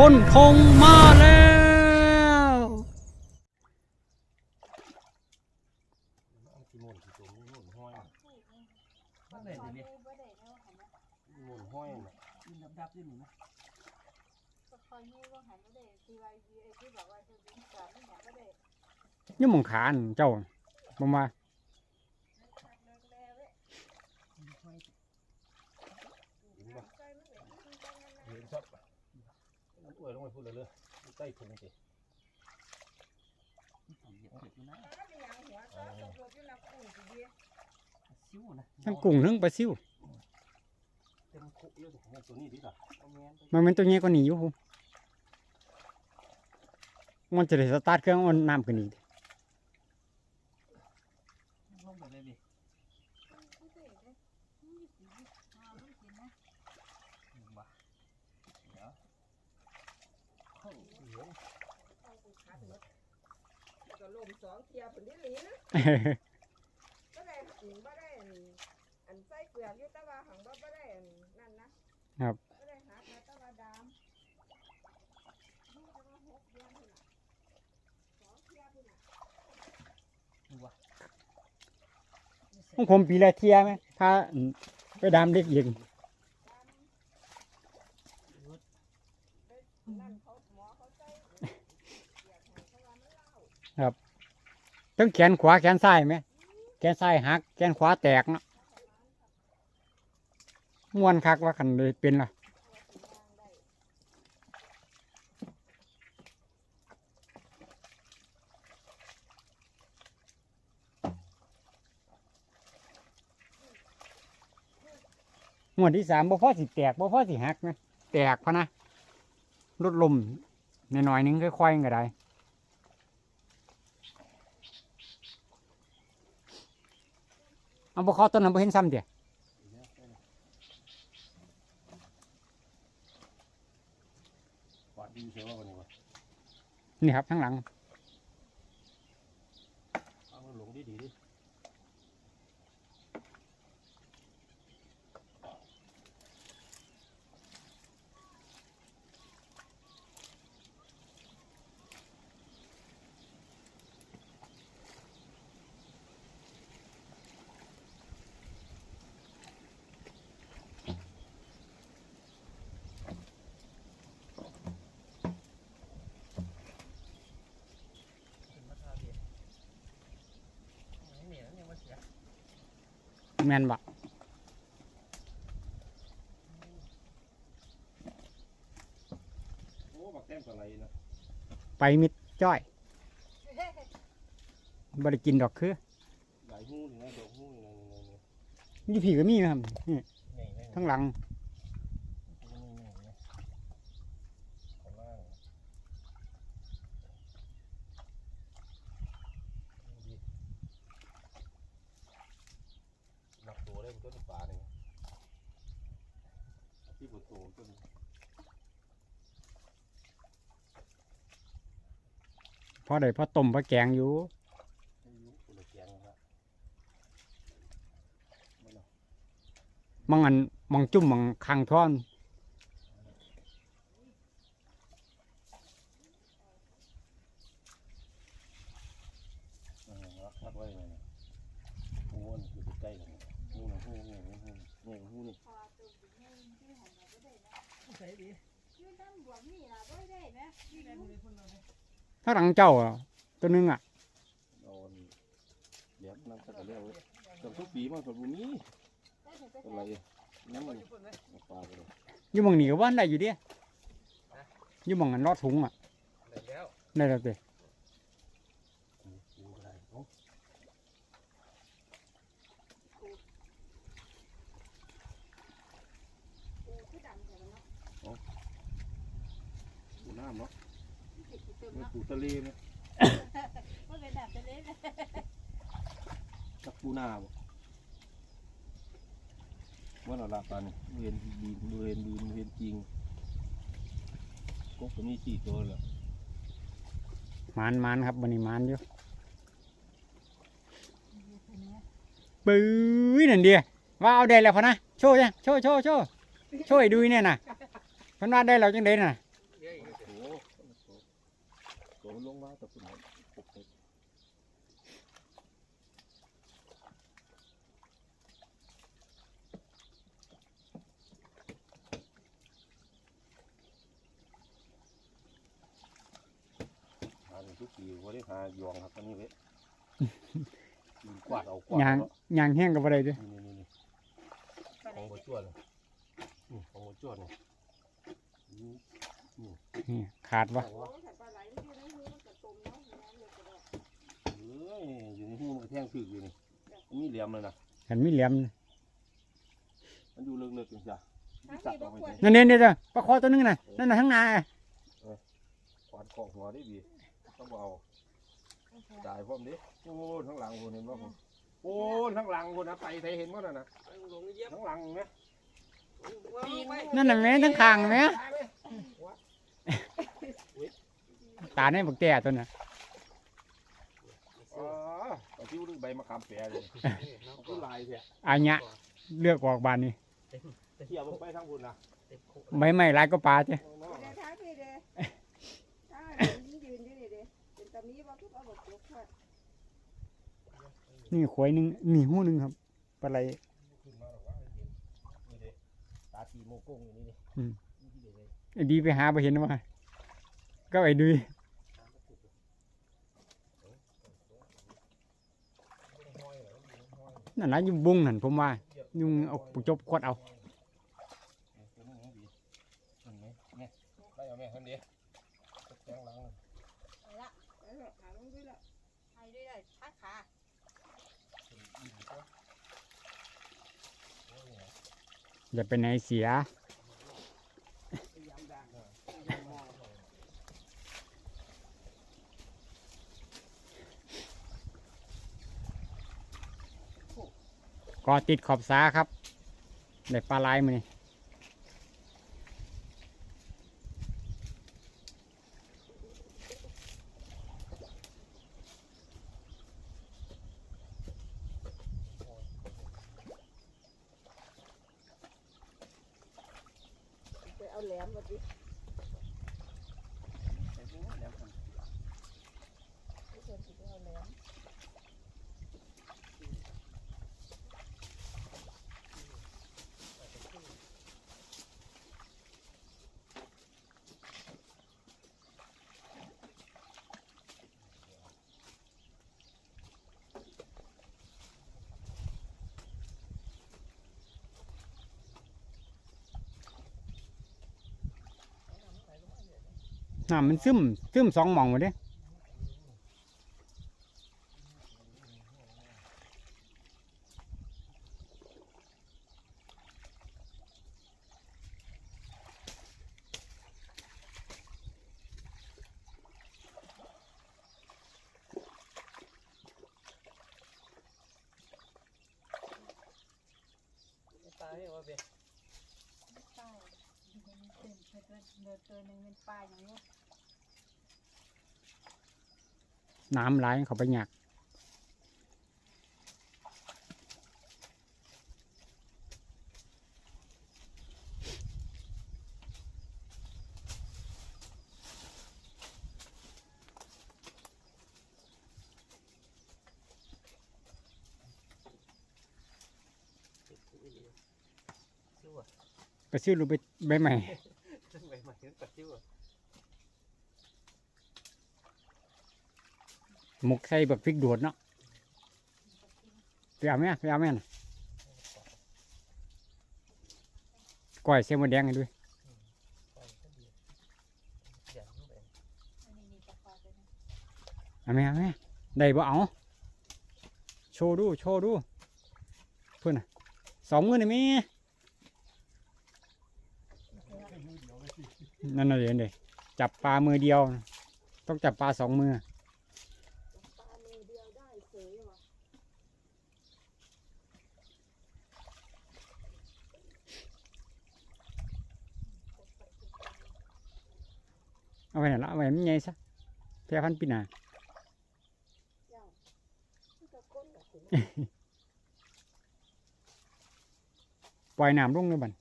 คนคงมาแล้วขี้มุ่นขี้ตุ่มมุ่นห้อยมันเลยทีนี้มุ่นห้อยน่ะยินดับๆอยู่นี่นะอยุ่หมองขานเจ้าบ่มา เห็นบ่เห็นชัดปะมันอ วยลงไปพูดเลยเลยใต้ถุงสิเหยียบเก็บอยู่นะซิวนะทั้งกุ้งทั้งปลาซิวเต็มคุกเลยตัวนี้ดิจ้ะเอาแม่นไปมันเป็นตัวเงี้ยก็หนีอยู่ผมมันจะได้สตาร์ทเครื่องอ่อนน้ำคนนอีก ลงไปเลยดิบ่าเดี๋ยวเข้า เหลือง ก็ลมสองเทียผลที่หลีนะก็ได้อันบ่ได้อันอันใส่เปลือกอยู่แต่ว่าหังบ่บ่ได้อันนั่นนะครับบ่ได้หักนะแต่ว่าดามนี่แต่ว่าหกเดือนพุ่นน่ะสองเทียพุ่นน่ะดูว่ะของผมปีละเทียไหมพาอืมไปดามเด็กยิงนั่นเขาหมอเขาใส่เปลือกให้เพราะว่ามันเล่า ทั้งแขนขวาแขนซ้ายไหมแขนซ้ายหักแขนขวาแตกเนาะม้วนคักว่าคันเลยเป็นล่ะงวดที่สามบ่พอสิแตกบ่พอสิหักนะแตกพะนะลดลมหน่อยๆนึงค่อยๆก็ได้ เอา บ่เข้าต้นนั้นบ่เห็นซ้ำเดียกวาดดีเชียวว่าวันนี้วะนี่ครับข้างหลัง เอามันหลงดีดีดิ ขึ้นมาทาเบียนี่นี่มันเสีย แม่นบ่โอ้บักแต้มปลาไหลนะไปมิดจ้อยบ่ได้กินดอกคือหลายหูนี่นะดอกหูนี่นะนี่นะอยู่ผีก็มีนะครับนี่นี่นี่นี่ข้างหลัง นี่นี่นี่ข้างล่างนี่ดิหนักตัวได้มันต้นปลาเนี่ย ที่ปวดตัวต้นพอได้พอต้มพอแกงอยู่อายุคนละแกงนะครับไม่หรอกมังอันมังจุ่มมังคังท่อน เออรักรักไว้เลยนะหูนี่คือใกล้กันนะหูนะหูนี่หูนี่หูนี่หูนี่ ใส่ดี อยู่น้ำบวกนี่ล่ะบ่ได้แม่นี่แม่คนนี้คนเราเลยข้างหลังเจ้าอะตัวหนึงอะโดนเดี๋ยวนั่นสักเรื่องกับทุกปีมันกับบุนี้ได้เห็นไปอะไรน้ำมันคนเลยปลาไปเลยอยู่หมังนี่ก็ว่าได้อยู่เดิอยู่หมังอันรอดถุงอะแล้วได้แล้วเด้ดูอะไรโอ้ ปูคือดำแต่มันเนาะ ดูน้ำเนาะ ติดอยู่เต็มเนาะปูทะเลเนี่ยบ่เป็นดำทะเลเลยจับปูนาบ่ว่าเราลาปลาเนี่ยเวียนดีนเวียนดีนเวียนจริงกบตัวนี้สี่ตัวเลยมานมานครับบันนี้มานอยู่ปื้ยนั่นเดียว่าเอาได้แล้วพะนะโชว์ยังโชว์โชว์โชว์โชว์ให้ดูเนี่ยนะพันว่าได้แล้วจังไดน่ะ เดี๋ยวอีก ลงมาแต่คุณปกติหาทุกปีว่าได้หายองครับอันนี้เว้ยกวาดเอากวาดยางเอายางแห้งกับอะไรด้วยนี่นี่นี่ปลาไหลของหัวจวดเลยนี่ของหัวจวดเนี่ยนี่นี่ขาดวะ แท่งถึกอยู่นี่มันมีเหลี่ยมเลยนะเห็นมีเหลี่ยมมันอยู่ลึกๆจังจ้ะทางจับนี้บ่เอาไปควรเลยนั่นเนี่ยเนี่ยปลาคอตัวนึงน่ะนั่นน่ะข้างหน้าขวานของหัวได้ดีต้องเอาจ่ายพร้อมดิโอ้ทั้งหลังคนเห็นว่าผมโอ้ทั้งหลังคนนะไปไทยเห็นว่าน่ะนะลงเย็บทั้งหลังไหมปีนไปนั่นน่ะแม่ทั้งคางแม่ตาในบักแต่ตัวน่ะ อ๋อตอนที่รู้ใบมะขามแปรเลยก็ลายเสียอันเนี้ยเลือกออกบานนี่เที่ยวมันไปทั้งคุณนะเต็มคุใบไม้หลายก็ปลาจ้ะเดี๋ยวทางนี้เด้ถ้ามันยืนอยู่นี่เด้เป็นตะมีบ่คือบ่บ่ตกค่ะนี่ขวยหนึงนี่หู้หนึ่งครับปลาไหลขึ้นมาหรอกว่านี่ดิตาตีโมกงอยู่นี่ดิอืมนี่ที่เด็กเลยไอ้ดีไปหาไปเห็นว่าก็ไอ้ดุ นั่นนะยุ่บุ้งนั่นผมว่ายุงเอาปุกจบขวดเอาเอาจ้งหลังเอาละเอะหาลงด้วยละให้ด้วยละทักขาอย่าไปไหนเสีย ก็ติดขอบสาครับได้ปลาลายมือนี่เอาแหลมมาดิไม่ควรสิไปเอาแหลม น้ำมันซึมซึมสองหม่องหมดเด้ตายว่าเบี้ย ป้ายมันเเพิ่นเดินตัวหนึ่งเป็นป้ายอย่างนี้น้ำไหลเขาไปหยักไปซื้อรูปไปใบใหม่ ซึ่งใบใหม่ถึงตัดซิ่ว หมกใส่แบบพริกโดดเนาะไปเอาไหมไปเอาไหมนะก้อยเส้นมดแดงให้ด้วยอนก็ดีอย่างนี้เอาไหมเอาไหมได้บ่เอาโชว์ดู โชว์ดูเพื่อนนะสองมือนี่มีนั่นน่ะเดี๋ยวเดี๋ยวจับปลามือเดียว ต้องจับปลาสองมือ ปลามือเดียว ได้เสยว่ะเอาไปไหนละเอาไปมันใหญ่ซะแพร่พันธุ์ปีหนาเจ้ามันก็ก้นกับถึงปล่อยน้ำลงเลยบัน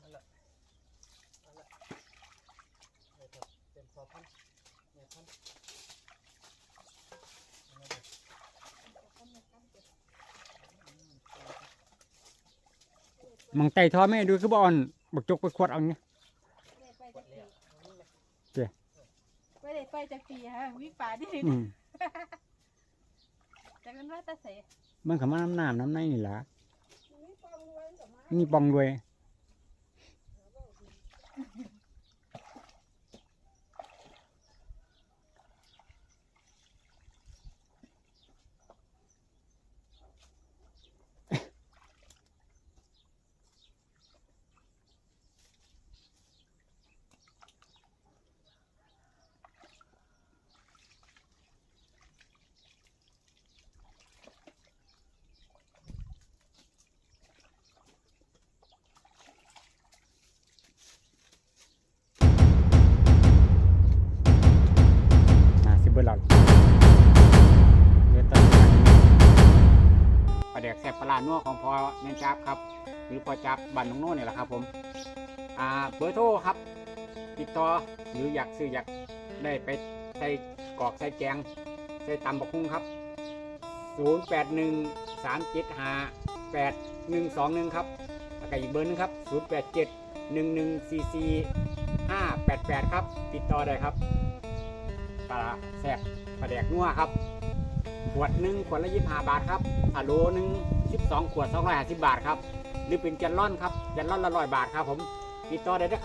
มาละมาละ มองไต่ทอแม่ดูคือบ่อ่อนบักจกไปขวดเอาเนี่ยไม่ได้ไปกจากดแล้วปีไม่ได้ไปจากปีฮะวิป่าที่ดินอืมจากนั้นว่าแตาเสมันเขามาน้ำน้ำน้ำในนี่ล่ะมีปองรวยกับมานี่ปองรวยาแดกแซ่บปลาร้านัวของพอแม่นจับครับ หรือพอจับบันน้องโน่เนี่ยแหละครับผมอ่าเบอร์โทรครับ ติดต่อหรืออยากซื้ออยากได้ไปใส่กรอกใส่แกงใส่ตำบักหุ่งครับ 081 375 8121 ครับแล้วก็อีกเบอร์หนึงครับ 087 1144 588 ครับ ติดต่อได้ครับปลาแซ่บปลาแดกนัวครับขวดหนึ่งขวดละยี่สิบห้าบาทครับอะโลหนึ่ง 12 ขวด 250บบาทครับ หรือเป็นแกลลอนครับแกลลอนละร้อยบาทครับผมติดต่อได้นะครับ